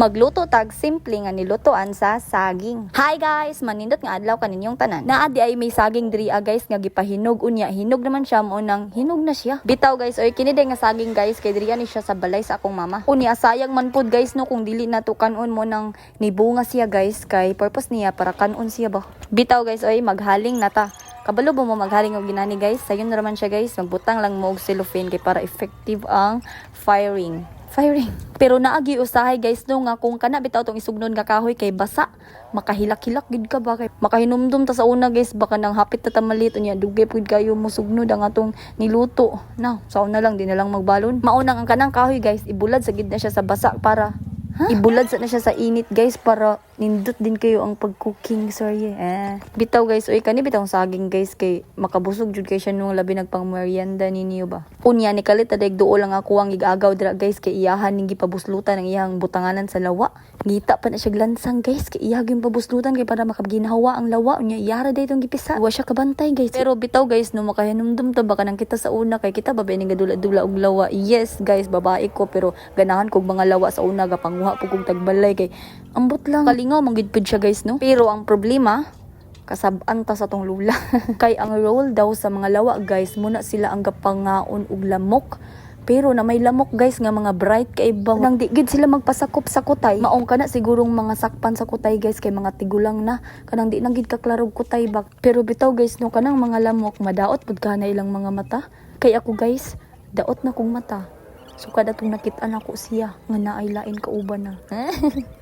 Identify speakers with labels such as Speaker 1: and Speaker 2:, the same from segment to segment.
Speaker 1: Magluto tag simple nga nilutoan sa saging. Hi guys, manindot nga adlaw kaninyong tanan. Naadi ay may saging diri ah, guys nga gipahinog unya. Hinog naman siya mo nang hinog na siya. Bitaw guys, oy kini nga saging guys kay diri ni siya sa balay sa akong mama. Unya sayang man pud guys no kung dili na to kanon mo nang nibunga siya guys kay purpose niya para kanon siya ba. Bitaw guys, oy maghaling na ta. Kabalo ba mo maghaling og ginani guys? Sayon na naman siya guys. Magbutang lang mo og cellophane kay para effective ang firing. Firing. Pero naagi usahay guys no nga kung kana bitaw tong isugnon nga kahoy kay basa. Makahilak-hilak gid ka ba kay makahinumdum ta sa una guys baka nang hapit ta tamalit unya dugay pud kayo mo sugnod ang atong niluto. Na, sa una lang di na lang magbalon. Maunang ang kanang kahoy guys ibulad sa gid na siya sa basa para Ibulad sa na siya sa init guys para nindot din kayo ang pag-cooking sorry eh. Bitaw guys, oy kani bitaw saging guys kay makabusog jud kay siya nung labi nagpang merienda ninyo ba. Unya ni kalit adeg duol lang ako ang igagaw dira guys kay iyahan ning gipabuslutan ang iyang butanganan sa lawa. Ngita pa na siya glansang guys kay iya gyud pabuslutan kay para makabginhawa ang lawa unya iyara day tong gipisa. Wa siya kabantay guys. Pero bitaw guys no makahinumdum ta baka nang kita sa una kay kita babae ning gadula-dula og lawa. Yes guys, babae ko pero ganahan kog mga lawa sa una gapanguha po kong tagbalay kay ambot lang. Kalingaw manggid pud siya guys no. Pero ang problema kasab-an ta sa tong lula. kay ang role daw sa mga lawa guys muna sila ang gapangaon og lamok. Pero na may lamok guys nga mga bright kay iba nang di gid sila magpasakop sa kutay. Maong kana sigurong mga sakpan sa kutay guys kay mga tigulang na kanang di nang gid kaklarog kutay bak. Pero bitaw guys no kanang mga lamok madaot pud kana ilang mga mata. Kay ako guys, daot na kong mata. So kada tong nakit-an ako siya nga naay lain kauban na.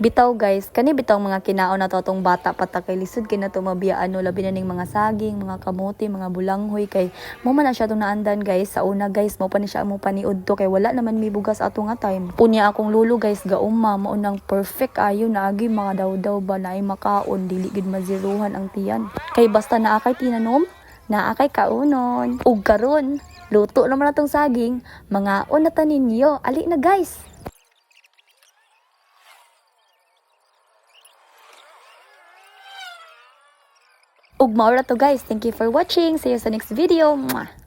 Speaker 1: bitaw guys, kani bitaw mga kinaon na to atong bata pata kay lisod kay na to mabiyaan no labi na ning mga saging, mga kamote, mga bulanghoy kay mo man na siya tong naandan guys. Sa una guys, mo pa ni siya mo paniud to kay wala naman mi bugas ato nga time. Punya akong lulo guys, gauma mo nang perfect ayo na agi mga daw-daw ba na ay makaon dili gid maziruhan ang tiyan. Kay basta naa kay tinanom, naa kay kaunon. Ug karon, luto naman na tong saging, mga on na ta ninyo. Ali na guys. Ug mao ra to guys. Thank you for watching. See you sa next video. Mwah.